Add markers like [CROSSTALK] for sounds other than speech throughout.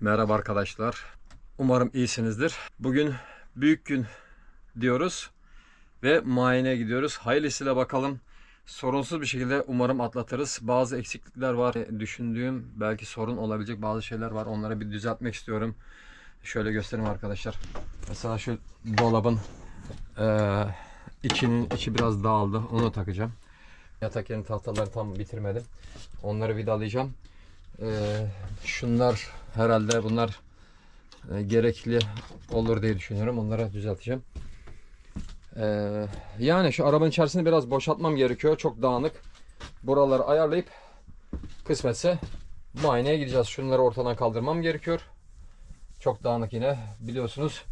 Merhaba arkadaşlar. Umarım iyisinizdir. Bugün büyük gün diyoruz ve muayeneye gidiyoruz. Hayırlısıyla bakalım. Sorunsuz bir şekilde umarım atlatırız. Bazı eksiklikler var. Düşündüğüm belki sorun olabilecek bazı şeyler var. Onları bir düzeltmek istiyorum. Şöyle göstereyim arkadaşlar. Mesela şu dolabın eee içinin içi biraz dağıldı. Onu takacağım. Yatak yerin tahtalarını tam bitirmedim. Onları vidalayacağım. Ee, şunlar herhalde bunlar e, gerekli olur diye düşünüyorum. Onları düzelteceğim. Ee, yani şu arabanın içerisini biraz boşaltmam gerekiyor. Çok dağınık. Buraları ayarlayıp kısmetse muayeneye gideceğiz. Şunları ortadan kaldırmam gerekiyor. Çok dağınık yine biliyorsunuz.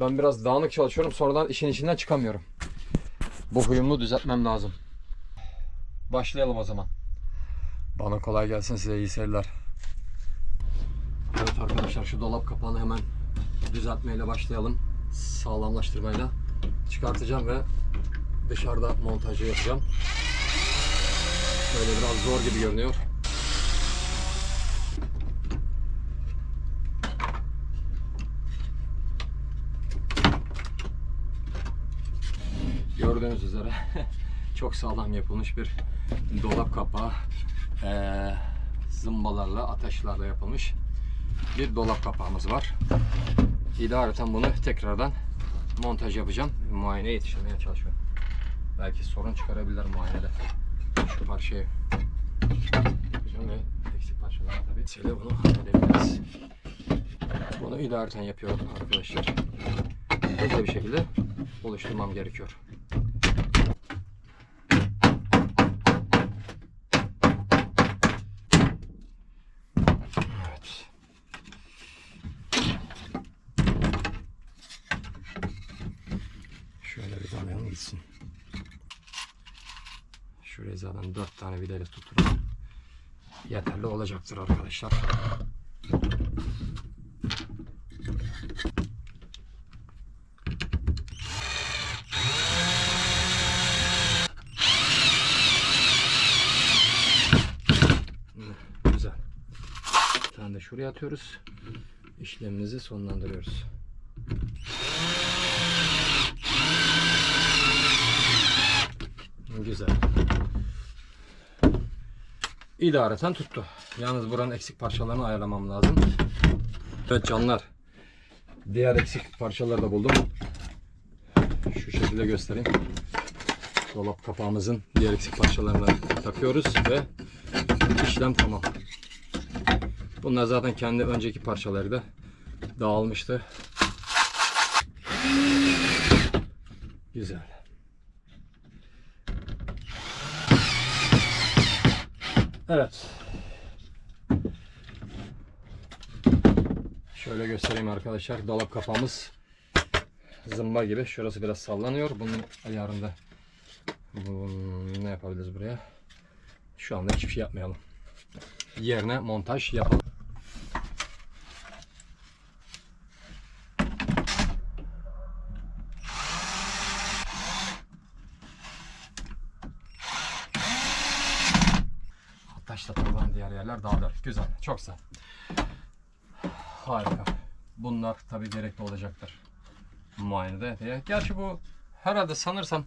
Ben biraz dağınık çalışıyorum. Sonradan işin içinden çıkamıyorum. Bu huyumu düzeltmem lazım. Başlayalım o zaman. Bana kolay gelsin size iyi seyirler. Arkadaşlar şu dolap kapağını hemen düzeltmeyle başlayalım. Sağlamlaştırmayla çıkartacağım ve dışarıda montajı yapacağım. Böyle biraz zor gibi görünüyor. Gördüğünüz üzere [LAUGHS] çok sağlam yapılmış bir dolap kapağı. Ee, zımbalarla, ateşlerle yapılmış bir dolap kapağımız var. İdareten bunu tekrardan montaj yapacağım. Muayene yetiştirmeye çalışıyorum. Belki sorun çıkarabilir muayenede. Şu parçayı yapacağım ve eksik parçaları tabii. Seyle bunu halledebiliriz. Bunu idareten yapıyorum arkadaşlar. Hızlı bir şekilde oluşturmam gerekiyor. Evet. Şöyle bir tanıyalım gitsin. Şuraya zaten dört tane vidayla tutturup yeterli olacaktır arkadaşlar. Güzel. Bir tane de şuraya atıyoruz. İşlemimizi sonlandırıyoruz. Güzel. İdareten tuttu. Yalnız buranın eksik parçalarını ayarlamam lazım. Evet canlar. Diğer eksik parçaları da buldum. Şu şekilde göstereyim. Dolap kapağımızın diğer eksik parçalarını takıyoruz ve işlem tamam. Bunlar zaten kendi önceki parçaları da dağılmıştı. Güzel. Evet. Şöyle göstereyim arkadaşlar. Dolap kapağımız zımba gibi. Şurası biraz sallanıyor. Bunun ayarında bu, ne yapabiliriz buraya? Şu anda hiçbir şey yapmayalım. Yerine montaj yapalım. Taşla takılan diğer yerler daha da güzel. Çok güzel. Harika. Bunlar tabii gerekli olacaktır. Muayenede. Gerçi bu herhalde sanırsam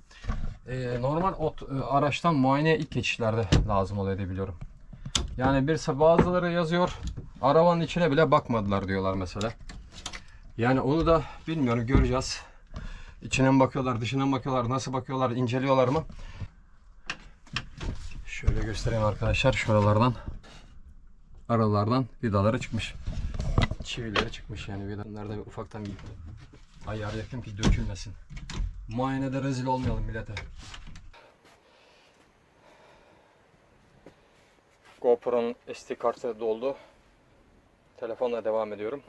e, normal ot, e, araçtan muayeneye ilk geçişlerde lazım oluyor diye. Yani bir bazıları yazıyor arabanın içine bile bakmadılar diyorlar mesela. Yani onu da bilmiyorum göreceğiz. İçine mi bakıyorlar, dışına mı bakıyorlar, nasıl bakıyorlar, inceliyorlar mı? Şöyle göstereyim arkadaşlar şuralardan aralardan vidaları çıkmış. Çivileri çıkmış yani vidaları da bir ufaktan bir ayar yapayım ki dökülmesin. Muayenede rezil olmayalım millete. GoPro'nun SD kartı doldu. Telefonla devam ediyorum.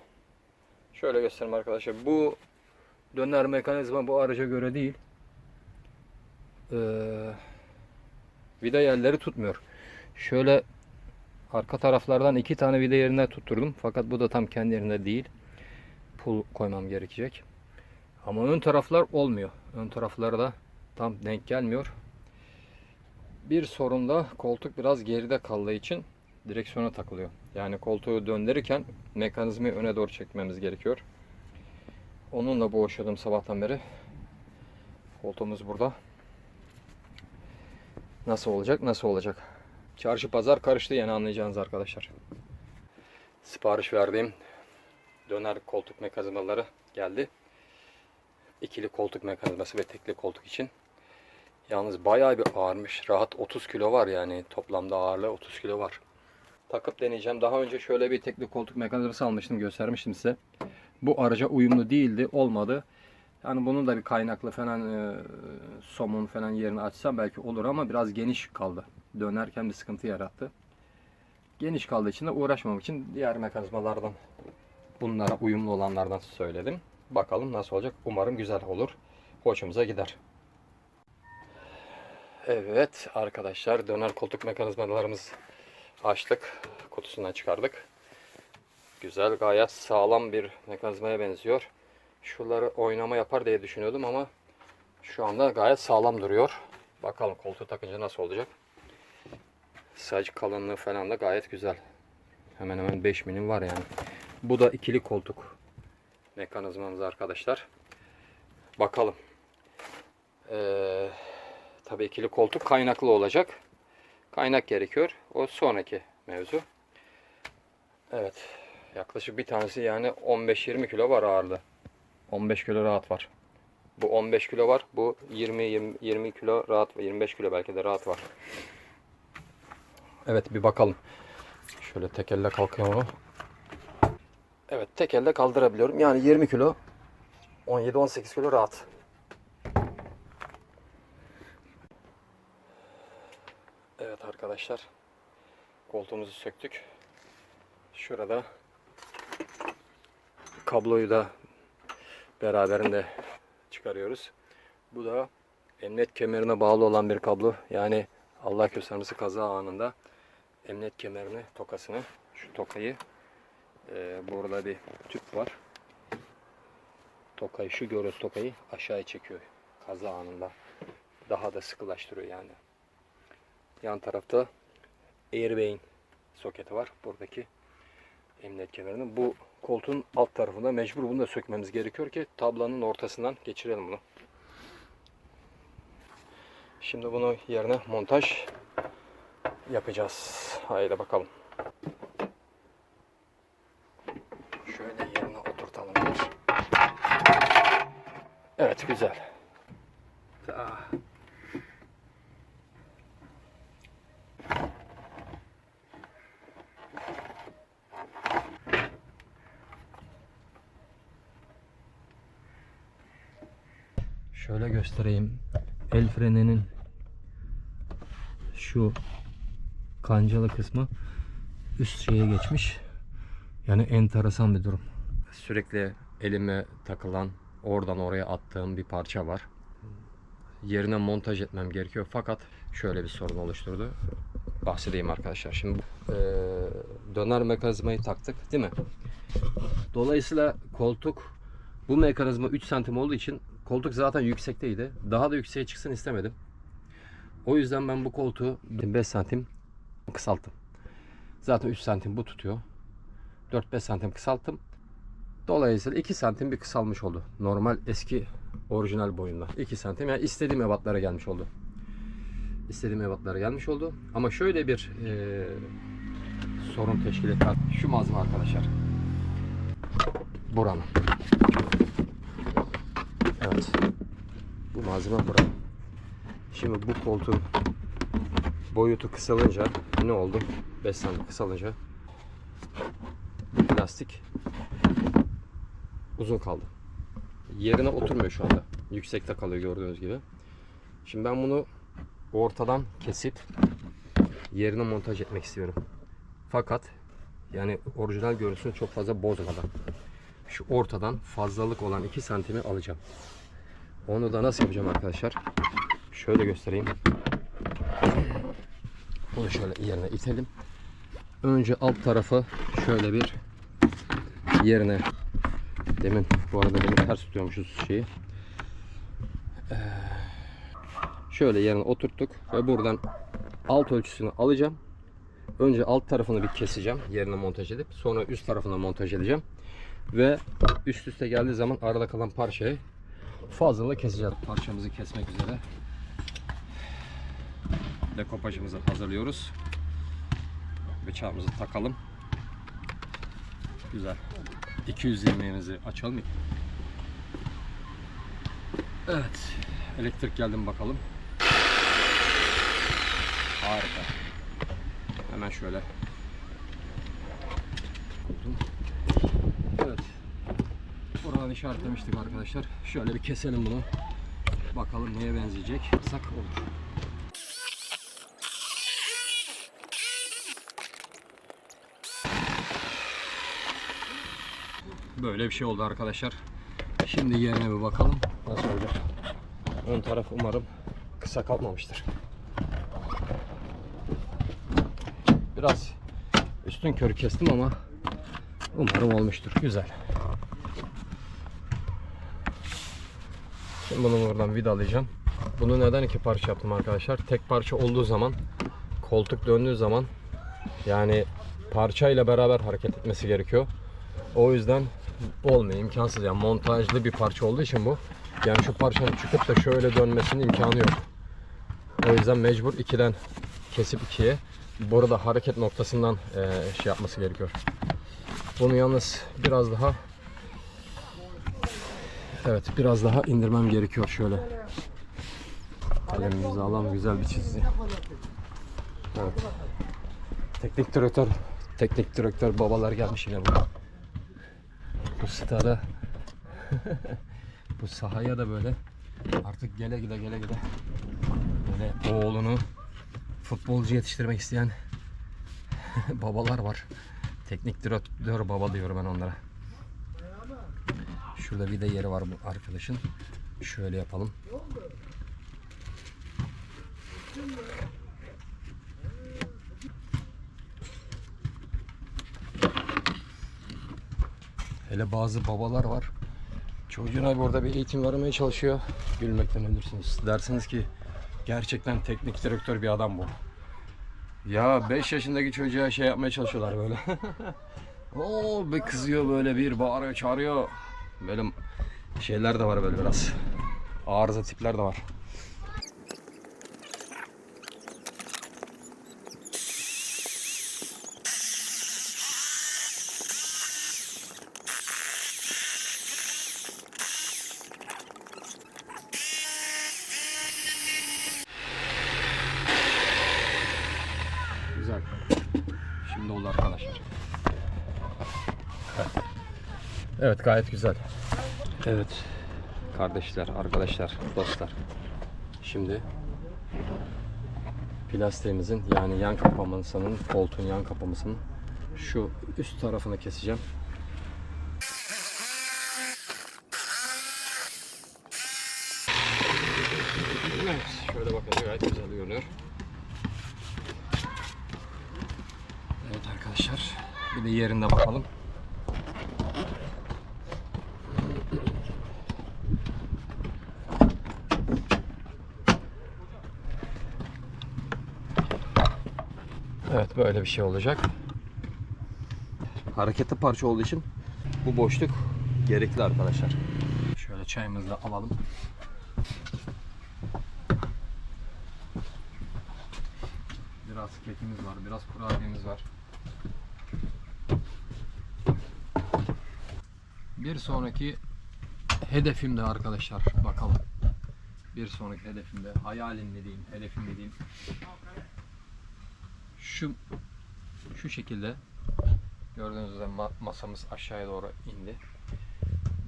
Şöyle göstereyim arkadaşlar. Bu döner mekanizma bu araca göre değil. Ee, vida yerleri tutmuyor. Şöyle arka taraflardan iki tane vida yerine tutturdum. Fakat bu da tam kendi yerinde değil. Pul koymam gerekecek. Ama ön taraflar olmuyor. Ön tarafları da tam denk gelmiyor. Bir sorun da koltuk biraz geride kaldığı için direksiyona takılıyor. Yani koltuğu döndürürken mekanizmayı öne doğru çekmemiz gerekiyor. Onunla boğuşuyordum sabahtan beri. Koltuğumuz burada. Nasıl olacak? Nasıl olacak? Çarşı pazar karıştı yani anlayacağınız arkadaşlar. Sipariş verdiğim döner koltuk mekanizmaları geldi. İkili koltuk mekanizması ve tekli koltuk için. Yalnız bayağı bir ağırmış. Rahat 30 kilo var yani. Toplamda ağırlığı 30 kilo var. Takıp deneyeceğim. Daha önce şöyle bir tekli koltuk mekanizması almıştım. Göstermiştim size. Bu araca uyumlu değildi. Olmadı. Yani bunun da bir kaynaklı falan e, somun falan yerini açsam belki olur ama biraz geniş kaldı. Dönerken bir sıkıntı yarattı. Geniş kaldığı için de uğraşmamak için diğer mekanizmalardan bunlara uyumlu olanlardan söyledim. Bakalım nasıl olacak. Umarım güzel olur. Hoşumuza gider. Evet arkadaşlar döner koltuk mekanizmalarımız açtık. Kutusundan çıkardık. Güzel gayet sağlam bir mekanizmaya benziyor. Şuraları oynama yapar diye düşünüyordum ama şu anda gayet sağlam duruyor. Bakalım koltuğu takınca nasıl olacak. Saç kalınlığı falan da gayet güzel. Hemen hemen 5 milim var yani. Bu da ikili koltuk mekanizmamız arkadaşlar. Bakalım. Ee, tabii ikili koltuk kaynaklı olacak. Kaynak gerekiyor. O sonraki mevzu. Evet. Yaklaşık bir tanesi yani 15-20 kilo var ağırlığı. 15 kilo rahat var. Bu 15 kilo var. Bu 20 20, 20 kilo rahat var. 25 kilo belki de rahat var. Evet bir bakalım. Şöyle tek elle kalkıyor? Evet tek elde kaldırabiliyorum. Yani 20 kilo 17-18 kilo rahat. Evet arkadaşlar. Koltuğumuzu söktük. Şurada kabloyu da beraberinde çıkarıyoruz. Bu da emniyet kemerine bağlı olan bir kablo. Yani Allah göstermesi kaza anında emniyet kemerini, tokasını, şu tokayı e, burada bir tüp var. Tokayı, şu görüyoruz tokayı aşağıya çekiyor kaza anında. Daha da sıkılaştırıyor yani. Yan tarafta airbag'in soketi var. Buradaki emniyet kemerinin. Bu koltuğun alt tarafında mecbur bunu da sökmemiz gerekiyor ki tablanın ortasından geçirelim bunu. Şimdi bunu yerine montaj yapacağız. Haydi bakalım. Şöyle yerine oturtalım. Evet güzel. Ah. Şöyle göstereyim. El freninin şu kancalı kısmı üst şeye geçmiş. Yani enteresan bir durum. Sürekli elime takılan, oradan oraya attığım bir parça var. Yerine montaj etmem gerekiyor fakat şöyle bir sorun oluşturdu. Bahsedeyim arkadaşlar. Şimdi eee, döner mekanizmayı taktık değil mi? Dolayısıyla koltuk bu mekanizma 3 santim olduğu için koltuk zaten yüksekteydi. Daha da yükseğe çıksın istemedim. O yüzden ben bu koltuğu 5 santim kısalttım. Zaten 3 santim bu tutuyor. 4-5 santim kısalttım. Dolayısıyla 2 santim bir kısalmış oldu. Normal eski orijinal boyunda. 2 santim yani istediğim ebatlara gelmiş oldu. İstediğim ebatlara gelmiş oldu. Ama şöyle bir eee, sorun teşkil etti. Şu malzeme arkadaşlar. Buranın. Evet. Bu malzeme buranın. Şimdi bu koltuğun boyutu kısalınca ne oldu? 5 santim kısalınca bu plastik uzun kaldı. Yerine oturmuyor şu anda. Yüksekte kalıyor gördüğünüz gibi. Şimdi ben bunu ortadan kesip yerine montaj etmek istiyorum. Fakat yani orijinal görüntüsünü çok fazla bozmadan şu ortadan fazlalık olan 2 santimi alacağım. Onu da nasıl yapacağım arkadaşlar? Şöyle göstereyim. Bunu şöyle yerine itelim. Önce alt tarafı şöyle bir yerine demin bu arada demin ters tutuyormuşuz şeyi. Ee, şöyle yerine oturttuk ve buradan alt ölçüsünü alacağım. Önce alt tarafını bir keseceğim. Yerine montaj edip sonra üst tarafına montaj edeceğim. Ve üst üste geldiği zaman arada kalan parçayı fazla keseceğiz. Parçamızı kesmek üzere. Dekopajımızı hazırlıyoruz. Bıçağımızı takalım. Güzel. 220'mizi açalım. Evet. Elektrik geldi mi bakalım. Harika. Hemen şöyle. Evet. Buradan işaretlemiştik arkadaşlar. Şöyle bir keselim bunu. Bakalım neye benzeyecek. Sak olur. Böyle bir şey oldu arkadaşlar. Şimdi yerine bir bakalım. Nasıl olacak? Ön taraf umarım kısa kalmamıştır. Biraz üstün körü kestim ama umarım olmuştur. Güzel. Şimdi bunu buradan vidalayacağım. Bunu neden iki parça yaptım arkadaşlar? Tek parça olduğu zaman koltuk döndüğü zaman yani parçayla beraber hareket etmesi gerekiyor. O yüzden olmuyor imkansız yani montajlı bir parça olduğu için bu. Yani şu parçanın çıkıp da şöyle dönmesinin imkanı yok. O yüzden mecbur ikiden kesip ikiye burada hareket noktasından eee, şey yapması gerekiyor. Bunu yalnız biraz daha Evet biraz daha indirmem gerekiyor şöyle. Kalemimizi alalım güzel bir çizgi. Evet. Teknik direktör teknik direktör babalar gelmiş yine burada. Bu stada [LAUGHS] bu sahaya da böyle artık gele gele gele gele böyle oğlunu futbolcu yetiştirmek isteyen [LAUGHS] babalar var. Teknik direktör baba diyorum ben onlara. Şurada de yeri var bu arkadaşın. Şöyle yapalım. Hele bazı babalar var. Çocuğuna burada bir eğitim vermeye çalışıyor. Gülmekten ölürsünüz. Dersiniz ki gerçekten teknik direktör bir adam bu. Ya 5 yaşındaki çocuğa şey yapmaya çalışıyorlar böyle. [LAUGHS] Oo bir kızıyor böyle bir bağırıyor çağırıyor. Böyle şeyler de var böyle biraz. Arıza tipler de var. Evet gayet güzel. Evet kardeşler, arkadaşlar, dostlar. Şimdi plastiğimizin yani yan kapamasının, koltuğun yan kapamasının şu üst tarafını keseceğim. Evet, şöyle bakınca gayet güzel görünüyor. Evet arkadaşlar, bir de yerinde bakalım. Evet böyle bir şey olacak. Hareketli parça olduğu için bu boşluk gerekli arkadaşlar. Şöyle çayımızı da alalım. Biraz kekimiz var, biraz kurabiyemiz var. Bir sonraki hedefimde arkadaşlar bakalım. Bir sonraki hedefimde hayalim dediğim, hedefim dediğim şu şu şekilde gördüğünüz üzere ma- masamız aşağıya doğru indi.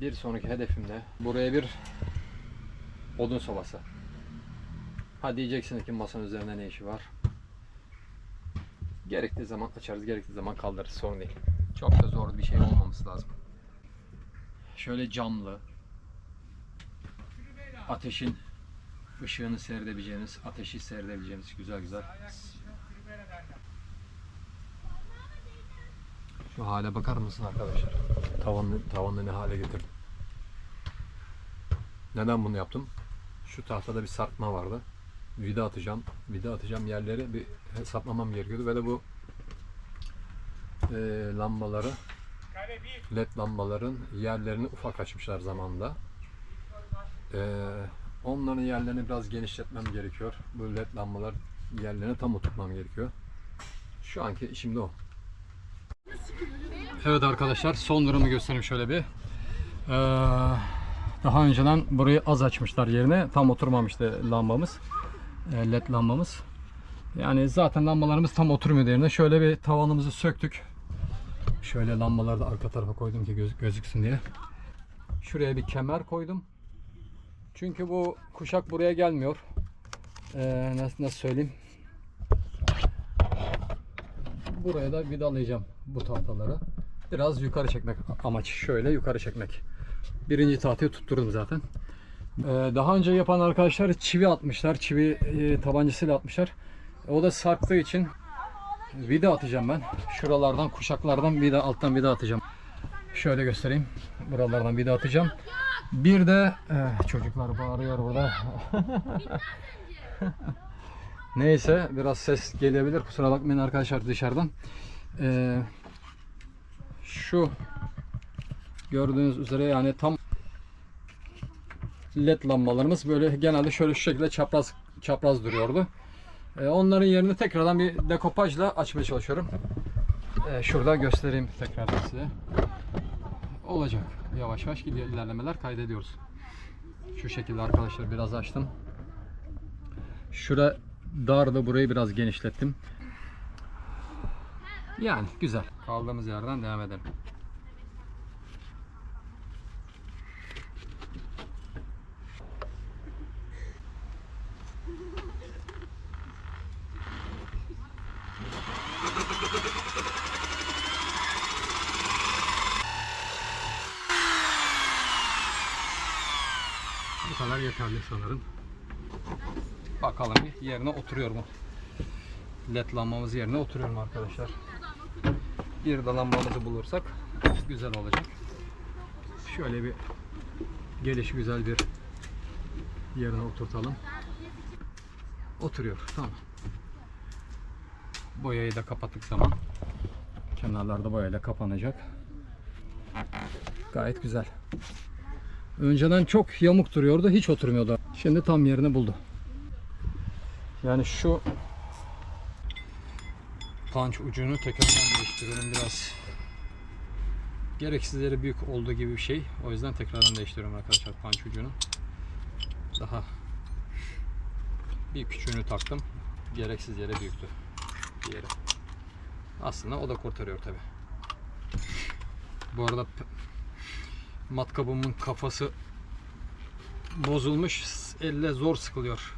Bir sonraki hedefimde buraya bir odun sobası. Ha diyeceksiniz ki masanın üzerinde ne işi var? Gerektiği zaman açarız, gerektiği zaman kaldırırız. Sorun değil. Çok da zor bir şey olmaması lazım. Şöyle camlı, ateşin ışığını seyredebileceğiniz, ateşi seyredebileceğiniz güzel güzel Şu hale bakar mısın arkadaşlar? Tavanı, tavanı ne hale getirdim. Neden bunu yaptım? Şu tahtada bir sarkma vardı. Vida atacağım. Vida atacağım yerleri bir hesaplamam gerekiyordu ve de bu e, lambaları led lambaların yerlerini ufak açmışlar zamanda. E, onların yerlerini biraz genişletmem gerekiyor. Bu led lambalar yerlerine tam oturtmam gerekiyor. Şu anki işim de o. Evet arkadaşlar son durumu göstereyim şöyle bir. Ee, daha önceden burayı az açmışlar yerine. Tam oturmamıştı lambamız. e, led lambamız. Yani zaten lambalarımız tam oturmuyor yerine. Şöyle bir tavanımızı söktük. Şöyle lambaları da arka tarafa koydum ki göz- gözüksün diye. Şuraya bir kemer koydum. Çünkü bu kuşak buraya gelmiyor. Ee, nasıl, nasıl söyleyeyim? Buraya da vidalayacağım bu tahtaları. Biraz yukarı çekmek amaç. Şöyle yukarı çekmek. Birinci tahtayı tutturdum zaten. Ee, daha önce yapan arkadaşlar çivi atmışlar. Çivi e, tabancasıyla atmışlar. O da sarktığı için vida atacağım ben. Şuralardan kuşaklardan vida alttan vida atacağım. Şöyle göstereyim. Buralardan vida atacağım. Bir de eh, çocuklar bağırıyor burada. [LAUGHS] Neyse biraz ses gelebilir. Kusura bakmayın arkadaşlar dışarıdan. Ee, şu gördüğünüz üzere yani tam led lambalarımız böyle genelde şöyle şu şekilde çapraz çapraz duruyordu. Ee, onların yerini tekrardan bir dekopajla açmaya çalışıyorum. Ee, şurada göstereyim tekrardan size. Olacak. Yavaş yavaş gidiyor ilerlemeler kaydediyoruz. Şu şekilde arkadaşlar biraz açtım. Şura dardı burayı biraz genişlettim. Yani güzel. Kaldığımız yerden devam edelim. Bu kadar yeterli sanırım. Bakalım yerine oturuyor mu? LED lambamız yerine oturuyor mu arkadaşlar? Bir de bulursak güzel olacak. Şöyle bir geliş güzel bir yerine oturtalım. Oturuyor. Tamam. Boyayı da kapattık zaman kenarlarda boyayla kapanacak. Gayet güzel. Önceden çok yamuk duruyordu, hiç oturmuyordu. Şimdi tam yerini buldu. Yani şu punch ucunu tekrardan değiştiriyorum biraz. Gereksiz yere büyük olduğu gibi bir şey. O yüzden tekrardan değiştiriyorum arkadaşlar punch ucunu. Daha bir küçüğünü taktım. Gereksiz yere büyüktü. Diğeri. Aslında o da kurtarıyor tabi. Bu arada matkabımın kafası bozulmuş. Elle zor sıkılıyor.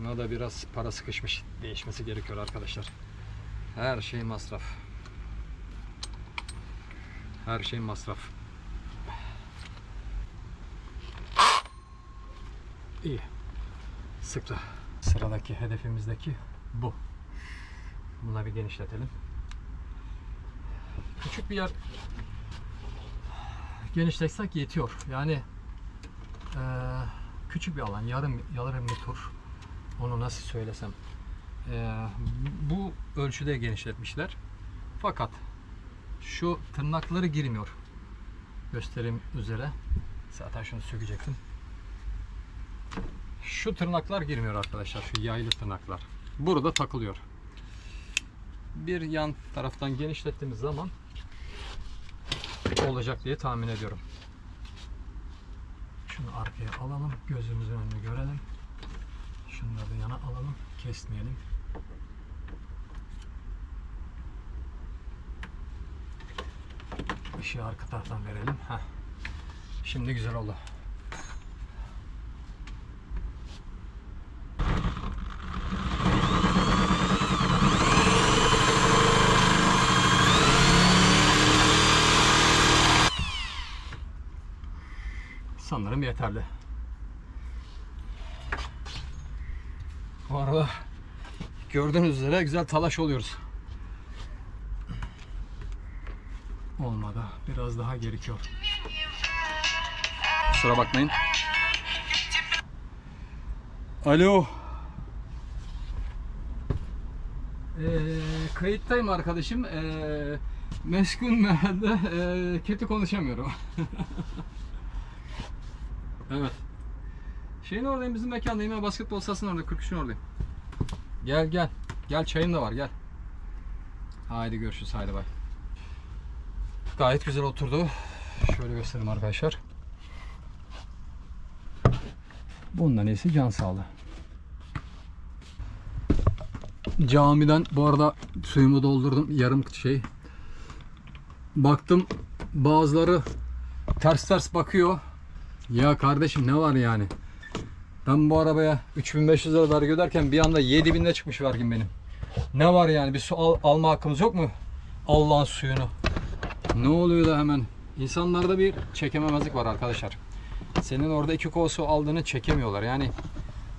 Buna da biraz para sıkışmış. Değişmesi gerekiyor arkadaşlar. Her şey masraf. Her şey masraf. İyi. Sıktı. Sıradaki hedefimizdeki bu. Bunları bir genişletelim. Küçük bir yer genişletsek yetiyor. Yani küçük bir alan, yarım yarım bir tur. Onu nasıl söylesem. Eee, bu ölçüde genişletmişler. Fakat şu tırnakları girmiyor. Göstereyim üzere. Zaten şunu sökecektim. Şu tırnaklar girmiyor arkadaşlar. Şu yaylı tırnaklar. Burada takılıyor. Bir yan taraftan genişlettiğimiz zaman olacak diye tahmin ediyorum. Şunu arkaya alalım. Gözümüzün önünü görelim. Şunları da yana alalım. Kesmeyelim. Işığı arka taraftan verelim. Heh. Şimdi güzel oldu. Sanırım yeterli. Bu arada gördüğünüz üzere güzel talaş oluyoruz. Olmadı. Biraz daha gerekiyor. Kusura bakmayın. Alo. Ee, kayıttayım arkadaşım. Ee, meskun mehalde ee, kötü konuşamıyorum. [LAUGHS] evet. Şeyin oradayım bizim mekandayım ya basketbol sahasının orada 43'ün oradayım. Gel gel. Gel çayım da var gel. Haydi görüşürüz haydi bay. Gayet güzel oturdu. Şöyle göstereyim arkadaşlar. Bundan iyisi can sağlığı. Camiden bu arada suyumu doldurdum yarım şey. Baktım bazıları ters ters bakıyor. Ya kardeşim ne var yani? Ben bu arabaya 3500 lira vergi öderken bir anda 7000'de çıkmış vergim benim. Ne var yani bir su al- alma hakkımız yok mu? Allah'ın suyunu. Ne oluyor da hemen? İnsanlarda bir çekememezlik var arkadaşlar. Senin orada iki kova aldığını çekemiyorlar. Yani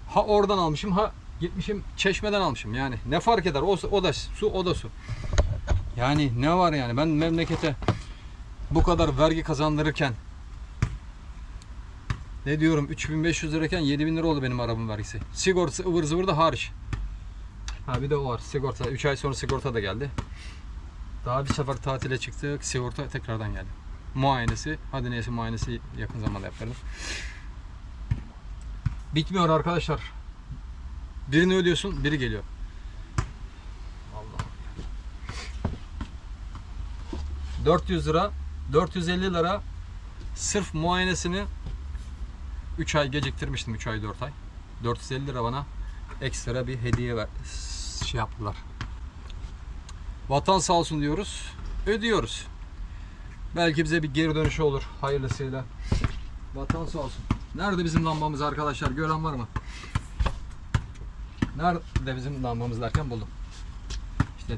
ha oradan almışım ha gitmişim çeşmeden almışım. Yani ne fark eder? O, o da su o da su. Yani ne var yani? Ben memlekete bu kadar vergi kazandırırken ne diyorum 3500 lirayken 7000 lira oldu benim arabamın vergisi. Sigortası ıvır zıvır da hariç. Ha bir de o var. Sigorta. 3 ay sonra sigorta da geldi. Daha bir sefer tatile çıktık. Sigorta tekrardan geldi. Muayenesi. Hadi neyse muayenesi yakın zamanda yaparım. Bitmiyor arkadaşlar. Birini ödüyorsun, biri geliyor. Allah. 400 lira, 450 lira sırf muayenesini 3 ay geciktirmiştim 3 ay 4 ay. 450 lira bana ekstra bir hediye ver, şey yaptılar. Vatan sağ olsun diyoruz. Ödüyoruz. Belki bize bir geri dönüşü olur hayırlısıyla. Vatan sağ olsun. Nerede bizim lambamız arkadaşlar? Gören var mı? Nerede bizim lambamız derken buldum. İşte.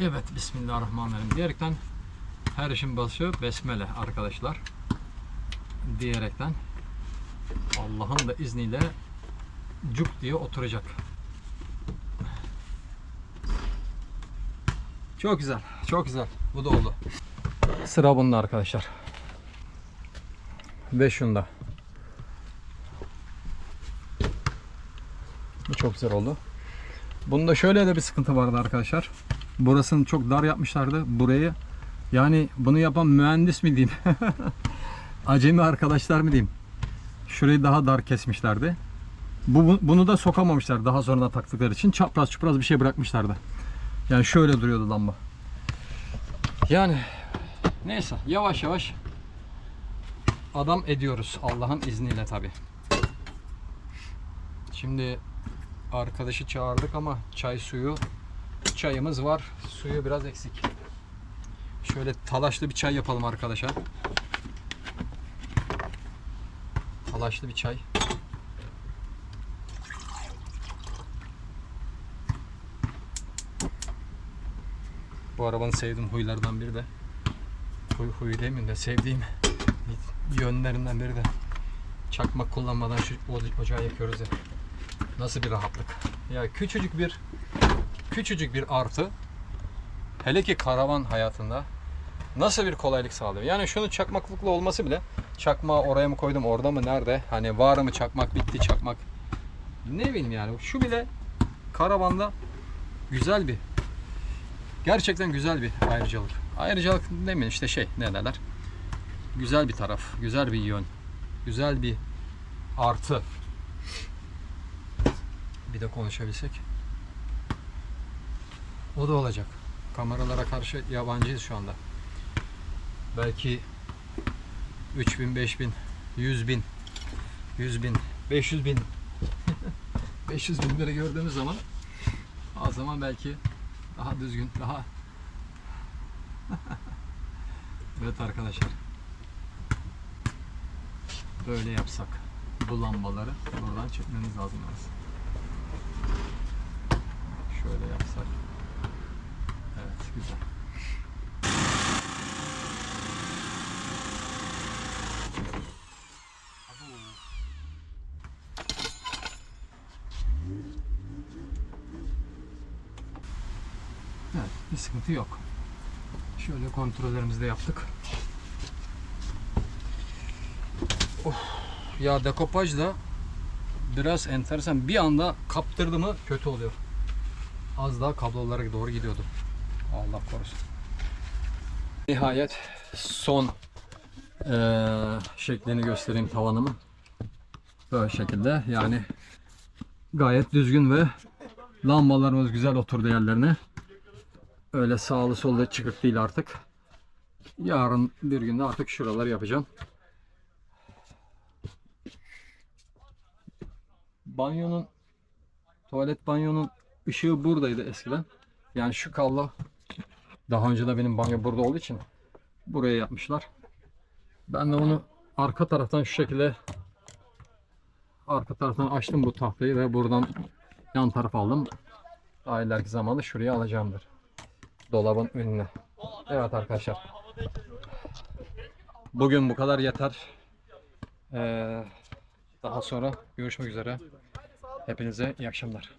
Evet Bismillahirrahmanirrahim diyerekten her işin başı besmele arkadaşlar. Diyerekten Allah'ın da izniyle cuk diye oturacak. Çok güzel. Çok güzel. Bu da oldu. Sıra bunda arkadaşlar. Ve şunda. Bu çok güzel oldu. Bunda şöyle de bir sıkıntı vardı arkadaşlar. Burasını çok dar yapmışlardı. Burayı yani bunu yapan mühendis mi diyeyim? [LAUGHS] Acemi arkadaşlar mı diyeyim? Şurayı daha dar kesmişlerdi. Bu, bu- bunu da sokamamışlar daha sonradan taktıkları için. Çapraz çupraz bir şey bırakmışlardı. Yani şöyle duruyordu lamba. Yani neyse yavaş yavaş adam ediyoruz Allah'ın izniyle tabi. Şimdi arkadaşı çağırdık ama çay suyu çayımız var. Suyu biraz eksik. Şöyle talaşlı bir çay yapalım arkadaşa. Talaşlı bir çay. Bu arabanın sevdiğim huylardan biri de huy, huyu demeyeyim de sevdiğim yönlerinden biri de çakmak kullanmadan şu ocağı yakıyoruz ya. Nasıl bir rahatlık. Ya küçücük bir küçücük bir artı hele ki karavan hayatında nasıl bir kolaylık sağlıyor. Yani şunun çakmaklıklı olması bile çakmağı oraya mı koydum orada mı nerede hani var mı çakmak bitti çakmak ne bileyim yani şu bile karavanda güzel bir Gerçekten güzel bir ayrıcalık. Ayrıcalık demeyin işte şey ne derler. Güzel bir taraf, güzel bir yön, güzel bir artı. Bir de konuşabilsek. O da olacak. Kameralara karşı yabancıyız şu anda. Belki 3000, 5000, 100 bin, 100 bin, 500 bin 500 [LAUGHS] bin lira gördüğümüz zaman o zaman belki daha düzgün, daha [LAUGHS] Evet arkadaşlar. Böyle yapsak bu lambaları buradan çekmemiz lazım. Şöyle yapsak. Evet, güzel. Evet, bir sıkıntı yok. Şöyle kontrollerimizi de yaptık. Oh, ya dekopaj da biraz enteresan. Bir anda kaptırdı mı kötü oluyor. Az daha kablolara doğru gidiyordu. Allah korusun. Nihayet son eee, şeklini göstereyim tavanımın. Böyle şekilde yani gayet düzgün ve lambalarımız güzel oturdu yerlerine. Öyle sağlı solda çıkık değil artık. Yarın bir günde artık şuraları yapacağım. Banyonun tuvalet banyonun ışığı buradaydı eskiden. Yani şu kablo daha önce de benim banyo burada olduğu için buraya yapmışlar. Ben de onu arka taraftan şu şekilde arka taraftan açtım bu tahtayı ve buradan yan tarafa aldım. Daha ileriki zamanda şuraya alacağımdır. Dolabın önüne. Evet arkadaşlar. Bugün bu kadar yeter. Ee, daha sonra görüşmek üzere. Hepinize iyi akşamlar.